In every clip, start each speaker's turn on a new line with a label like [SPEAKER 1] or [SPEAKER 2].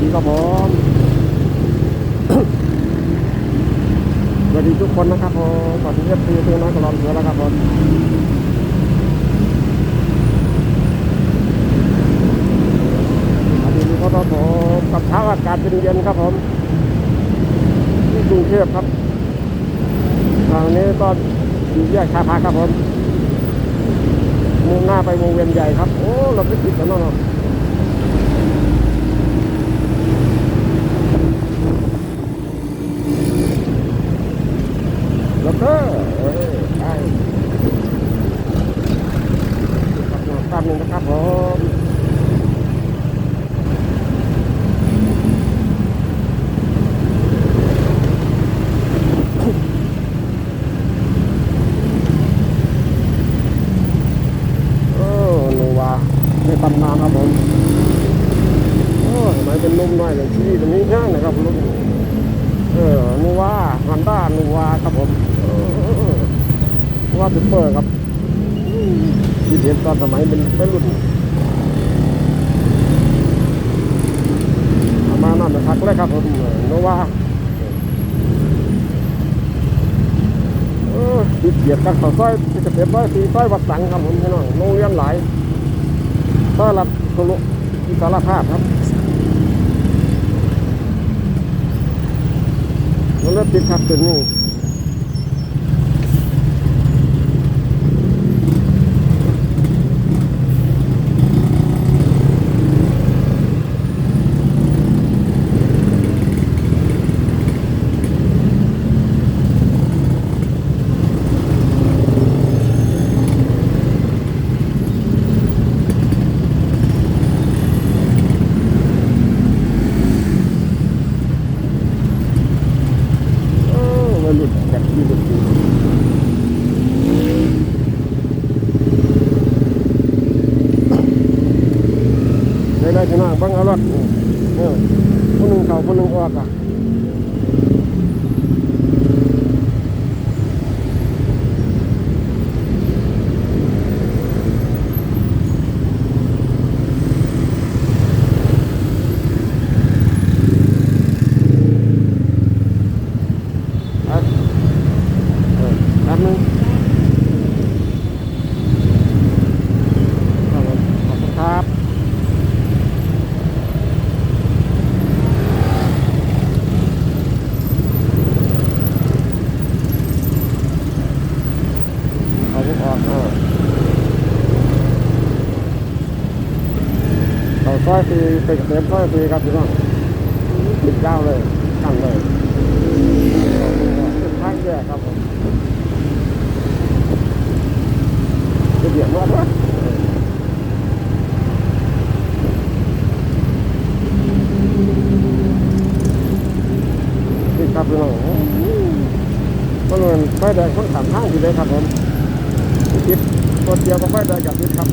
[SPEAKER 1] ดีครับผมสวัสดีทุกคนนะครับผมสวัสดีเอฟซีตัวน้อยกระลอนเสือแล้วครับผมสวัสดีครับผมกับเช้าอากาศเย็นๆครับผมที่กรุงเทพครับทางนี้ก็อยู่แยกชาพาครับผมมุ่งหน้าไปวงเวียนใหญ่ครับ โอ้เราไม่ติดแล้วเนาะ แล้วก็เออใช่ครับแป๊บนึงนะครับผมโอ้หนูว่าในตำนานครับผมโอ้ทำไมเป็นนุ่มน้อยเลยที่ตรงนี้ง่ายนะครับลุง เออนูว่าฮันด้านูว่าครับผมเออนูว่าซุปเปอร์ครับที่เห็นตอนสมัยเป็นเป็นรุ่นเอามานั่นนะพักเลยครับผมนู ว่าเออติดเกียดกันเขาซอยที่จะเป็นร้อยสี่ซอยวัดสังครับผมพี่น้องโรงเรียนหลายซอยรับทะลุที่สารภาพครับมันเริ่มติดขัดตัวนี้เออมันหลุดจากที่หลุดอยู่ได้ได้พี่น้องเบังเอารถเนี่ยคนหนึ่งเข่าคนหนึ่งออกอะไปเออแป๊บนึงครับผมขอบคุณครับ เอาพวกออกเออเขาซ อยฟรีเต็มซอยฟรีครับพี่น้องติดยาวเลยตั้งเลยเป็นทางแยกครับผมจะเบียดรถวะนี่ครับพี่น้องมันเป็นไฟแดงคนขามทางอยู่เลยครับผมติดตัวเดียวก็ไม่ได้กับติดครับ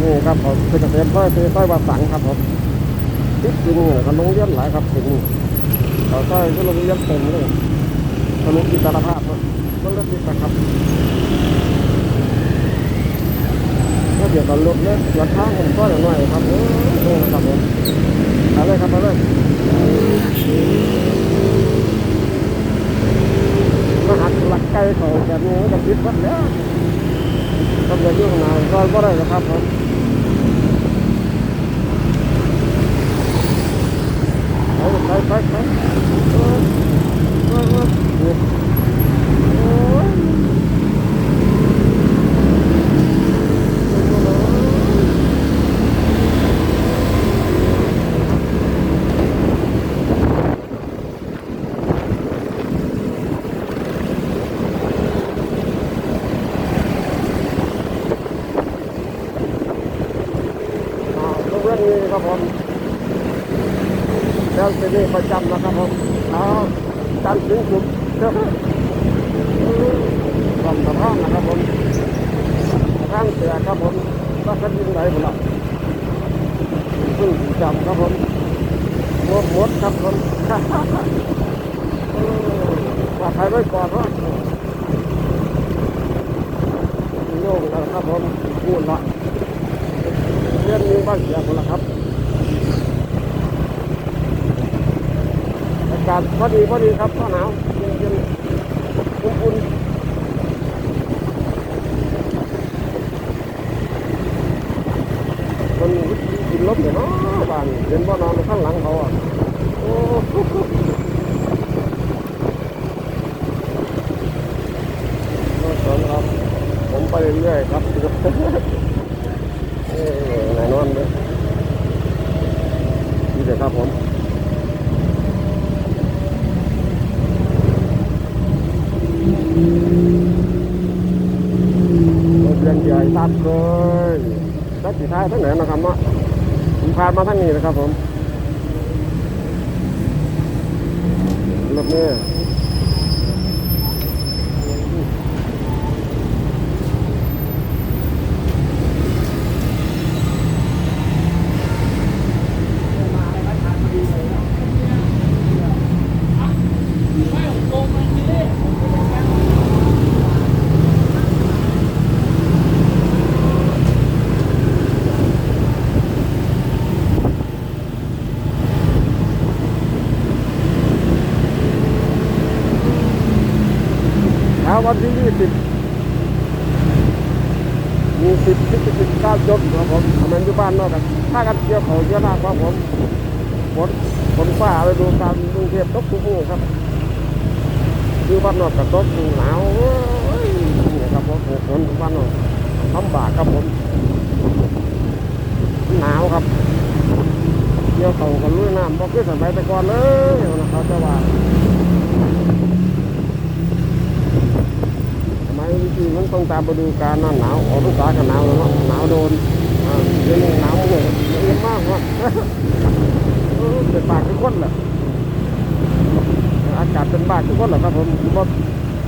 [SPEAKER 1] นี่ครับ ผมเป็นเกษตรซอยซอยวัดสังครับผมติดจริงเนี่ยขนมเลี้ยนหลายครับจริงเขาซอยก็ลงเลี้ยนเต็มเลยทะลุอิสรภาพเนอะมันรถติดนะครับก็เดี๋ยวกันรถเนี่ยเดี๋ยวทางผมก็อย่างน้อยครับเออนี่นะครับผมเอาเลยครับเอาเลยมาหักหลักไก่เขาแบบนี้มันจะติดวัดแล้วทำแบบนี้ข้างนาก็ก็ได้นะครับผม ไปไปไปไปเออเออเออนี่ โอ้ยอ่าโรงเรียนนี้ครับผม แล้วที่นี่ประจำนะครับผมเอาจันทร์ถึงศุกร์ความสะพานนะครับผมสะพานเสือครับผมก็จะยิงไหนหมดละพึ่งจำครับผมหมดหมดครับผมปลอดภัยไว้ก่อนว่าโล่งแล้วครับผมพูดละเรื่องนี้บ้านเสียคนละครับากาศพอดีพอดีครับหนาวเย็นเย็นๆอุ่นๆมันกินลมอยู่เนาะบ้านเห็นว่านอนข้างหลังเขาอะโอ้โหก็สอนครับ ผมไปเรื่อยๆครับเอ้ยแน่นอนเลยนี่เลยครับผมรถเรียนใหญ่ตั ดเลยรัดสีท้ายทั้งไหนนะครับเนาะผมพามาทั้งนี้นะครับผมรถเนี่ย เช้าวันที่ยี่สิบมีสิบพฤศจิกายนครับผมทำงานอยู่บ้านนอกกันถ้ากันเกี่ยวเขาเยอะมากครับผมฝนฝนฟ้าไปดูการกรุงเทพตกทุกมู่ครับอยู่บ้านนอกกับตก หนาวนี่ครับผมฝนบ้านนอกลำบากครับผมหนาวครับเกี่ยวเขากันลุยน้ำบอกคือสมัยแต่ก่อนเลยนะครับจะว่าทำไมจริงๆมันต้องตามฤดูกาลหน้าหนาวออกพรรษากับหนาวแล้วเนาะหนาวโดนอ่าเดือนหนึ่งหนาวเลยเย็นมากว่ะเป็นปากทุกคนแหละอากาศเป็นบ้าทุกคนแหละครับผมผมว่า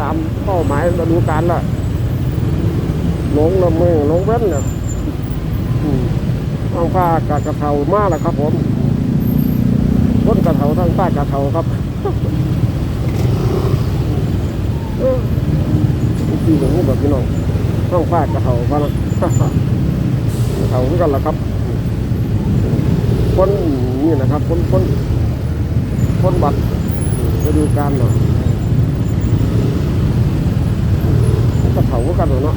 [SPEAKER 1] ตามเป้าหมายฤดูกาลละหลงละเมือหลงเว้นเนี่ยอืมท้องฟ้ากาศกระเทามากแหละครับ ผมต้นกระเทาทั้งใต้กระเทาครับเออพี่อย่างแบบพี่น้องต้องฟาดกระเทาเขานะกระเทาเหมือนกันละครับ คนนี่นะครับ คนคนคนบัตรไปดูการหน่อยกระ เทาเหมือนกันเนาะ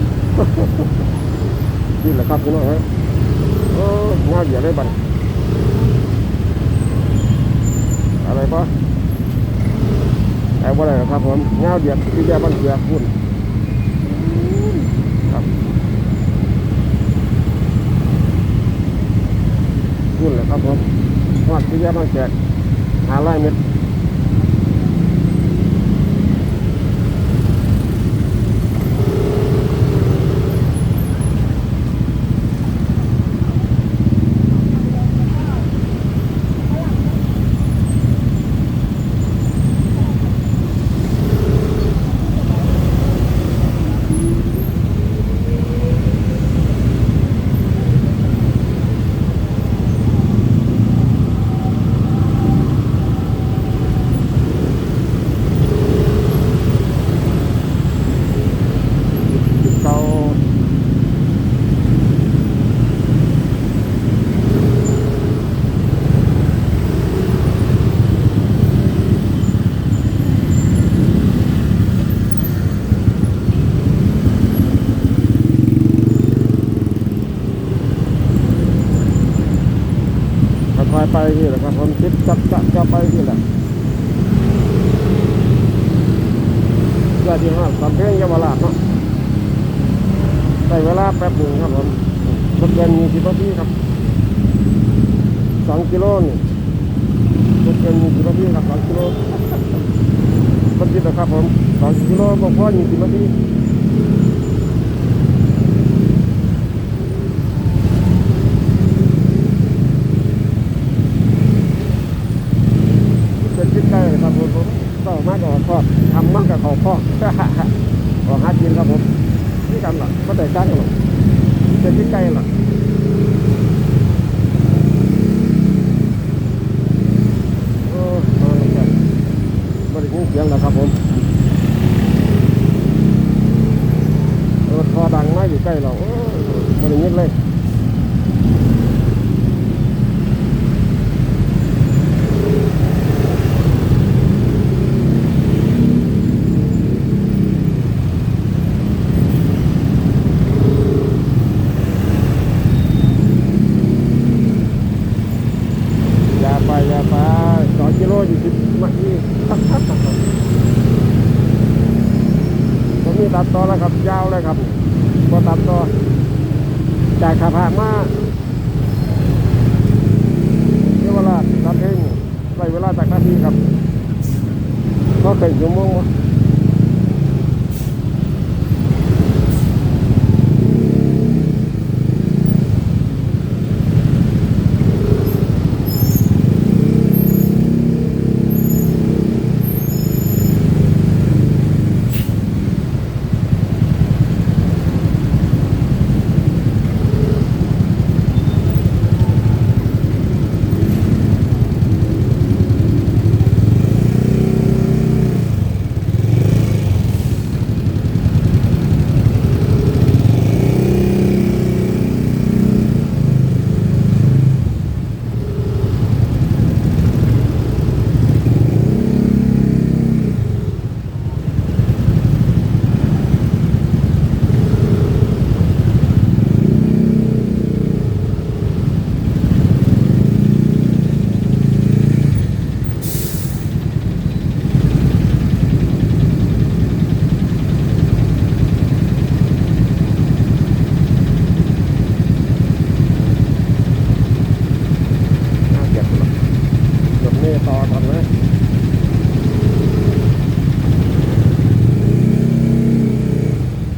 [SPEAKER 1] นี่แหละครับพี่น้องเฮ้ยเออง่ายเหยียดได้บันอะไรปะแต่ว่าอะไรครับผมเงาเดียดที่แย่บ้านเสือคุณครับรุ่นเลยครับผมหอดที่แยกบางแจกหาไล่เม็ดเก่าค่อยๆไปที่แหละครับผมคิดจักจะจะไปที่แหละเพื่อที่ว่าสำเพ็งเยาวราชเนาะ ใช้เวลาแป๊บหนึ่งครับผมรถเกินมีสิบนาทีครับสองกิโลนี่รถเกินมีสิบนาทีครับสองกิโลคนคิดนะครับผมส องกิโลบอกพ่อมีสิบนาทีเป็นคิดใกล้ครับผมผมก็มากกว่าพ่อทำมากกว่าเขาพ่อ ออกหากินครับผมนี่กันหรอไม่แต่จ้างกันหรอกเป็นที่ไกลหรอก ผมรถคอดังมากอยู่ใกล้เราโอ้ยบริยินเลย อย่าไปอย่าไปสองกิโลยี่สิบมาอีก ผมมีตัดต่อแล้วครับยาวเลยครับพอตัดต่อ จ่ายค่าพามาเดี๋ยวเวลาตัดเองใช้เวลาจากนาทีครับก็เคยชั่วโมงวะ น่าเกลียดหรอกหยดนี่ต่อทันไหม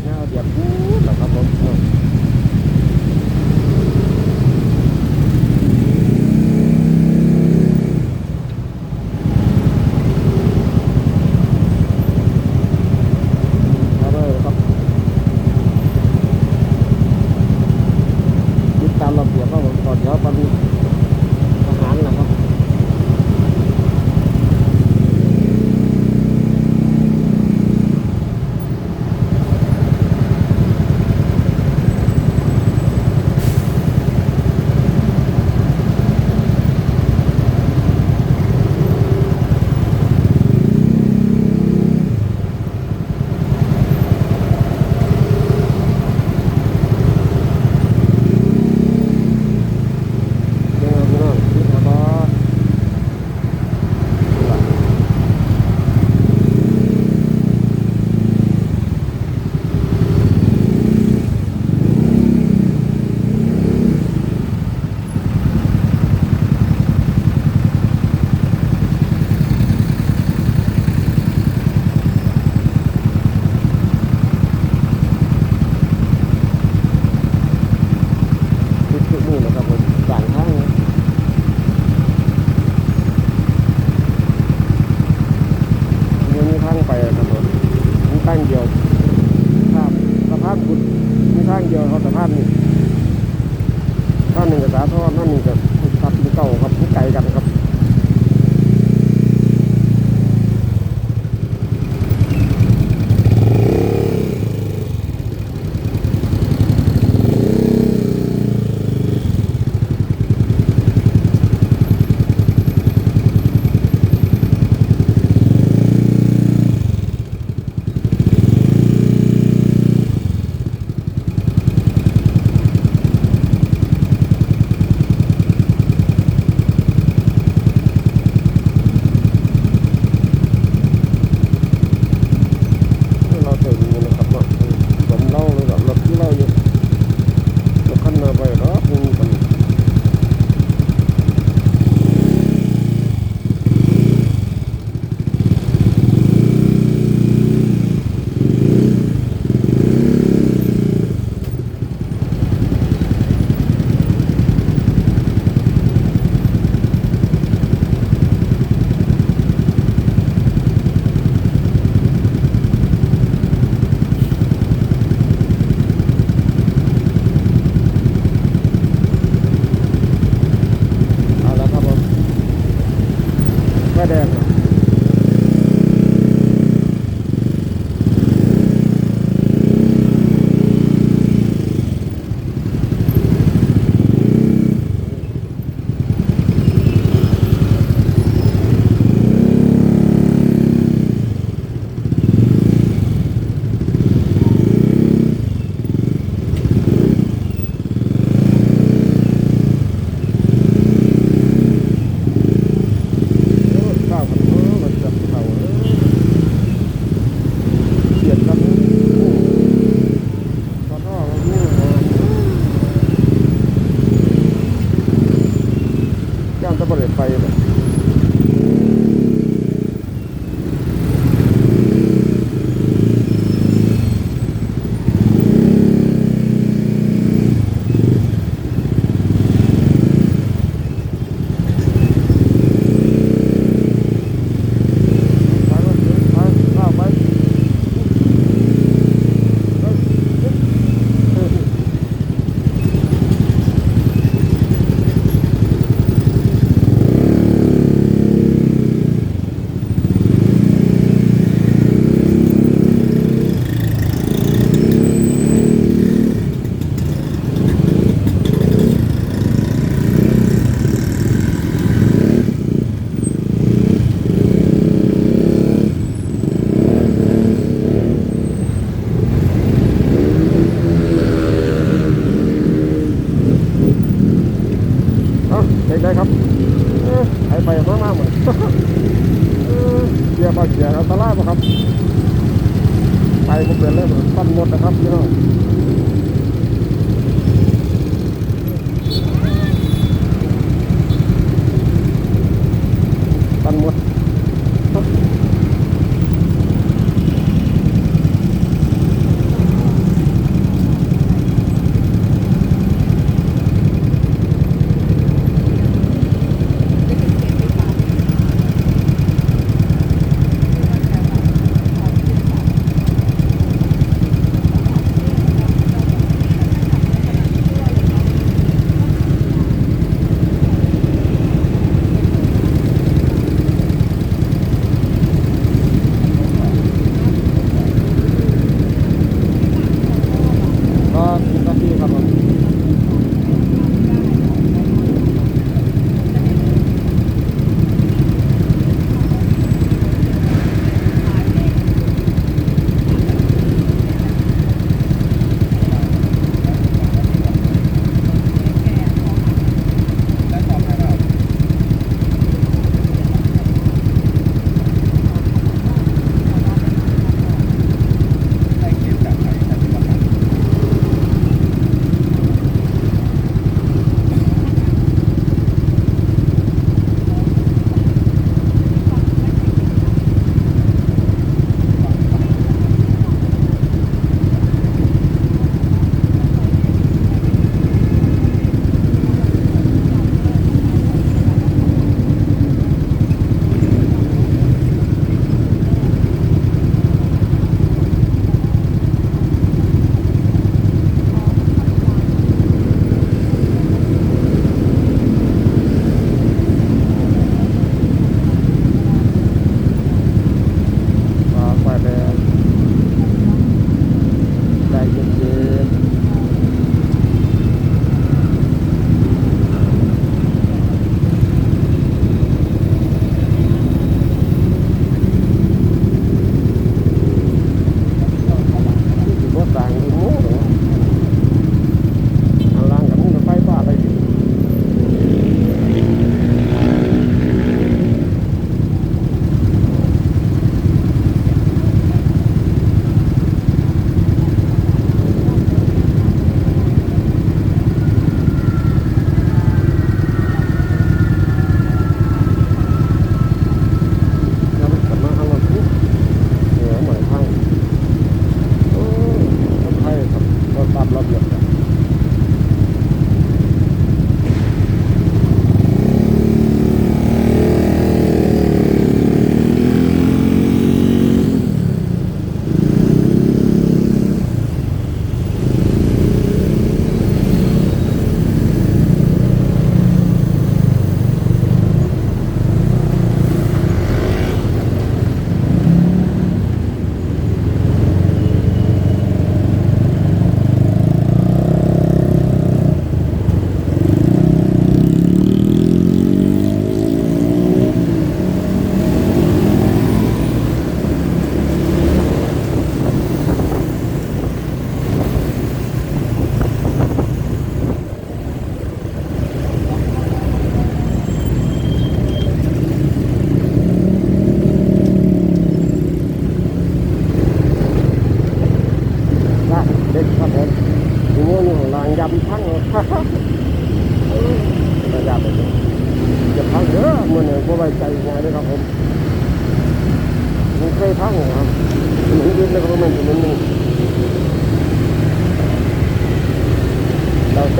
[SPEAKER 1] น่าเกลียดพูดเหรอครับผมเออเอาเลยครับยึดตามระเบียบ ค กได้ครับหายไปมากๆเหมือนเกียร์บาเกียร์อัลตรายะครับ ไปผมเปลี่ยนเลยเหมือนปั้นหมดนะครับพี่น้อง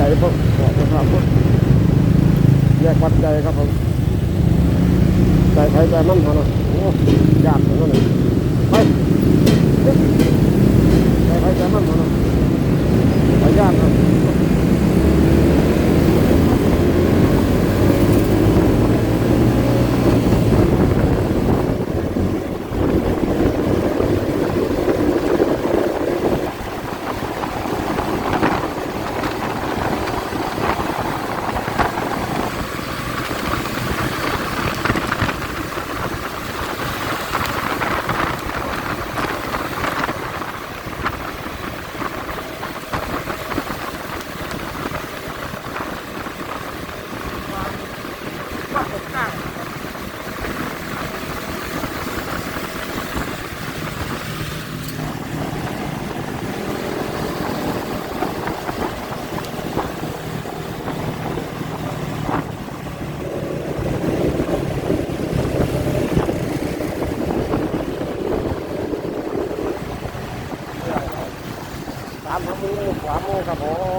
[SPEAKER 1] ใจพ่กบอกพวกเราพุแยกปัดใจครับผมใจไครใจมั่นเท่านั้โอ้ยากเท่านั้นไปใจไครใจมั่นเท่านั้ไปยากนะ ครับผม